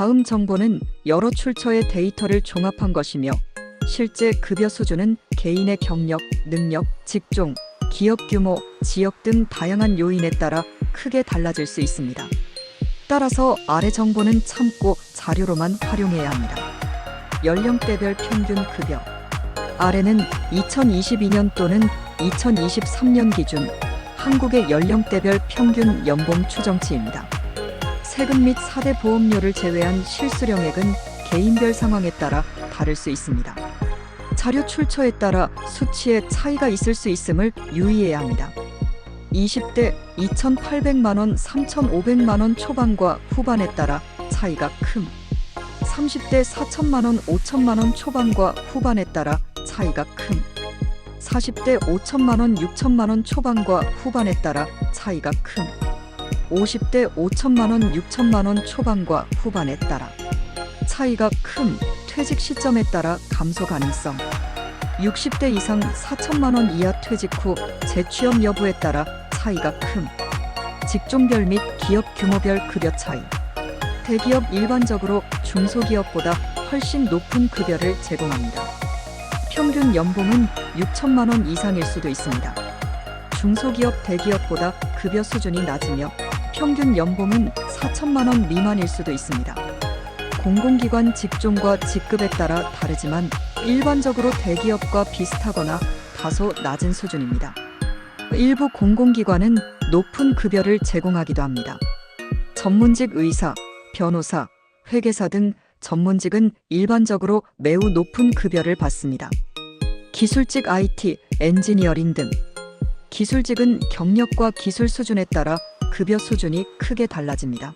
다음 정보는 여러 출처의 데이터를 종합한 것이며 실제 급여 수준은 개인의 경력, 능력, 직종, 기업 규모, 지역 등 다양한 요인에 따라 크게 달라질 수 있습니다. 따라서 아래 정보는 참고 자료로만 활용해야 합니다. 연령대별 평균 급여. 아래는 2022년 또는 2023년 기준 한국의 연령대별 평균 연봉 추정치입니다. 세금 및 4대 보험료를 제외한 실수령액은 개인별 상황에 따라 다를 수 있습니다. 자료 출처에 따라 수치에 차이가 있을 수 있음을 유의해야 합니다. 20대 2,800만 원, 3,500만 원 초반과 후반에 따라 차이가 큼. 30대 4천만 원, 5천만 원 초반과 후반에 따라 차이가 큼. 40대 5천만 원, 6천만 원 초반과 후반에 따라 차이가 큼. 50대 5천만 원, 6천만 원 초반과 후반에 따라 차이가 큰 퇴직 시점에 따라 감소 가능성. 60대 이상 4천만 원 이하 퇴직 후 재취업 여부에 따라 차이가 큼. 직종별 및 기업 규모별 급여 차이. 대기업 일반적으로 중소기업보다 훨씬 높은 급여를 제공합니다. 평균 연봉은 6천만 원 이상일 수도 있습니다. 중소기업 대기업보다 급여 수준이 낮으며 평균 연봉은 4천만 원 미만일 수도 있습니다. 공공기관 직종과 직급에 따라 다르지만 일반적으로 대기업과 비슷하거나 다소 낮은 수준입니다. 일부 공공기관은 높은 급여를 제공하기도 합니다. 전문직 의사, 변호사, 회계사 등 전문직은 일반적으로 매우 높은 급여를 받습니다. 기술직 IT, 엔지니어링 등 기술직은 경력과 기술 수준에 따라 급여 수준이 크게 달라집니다.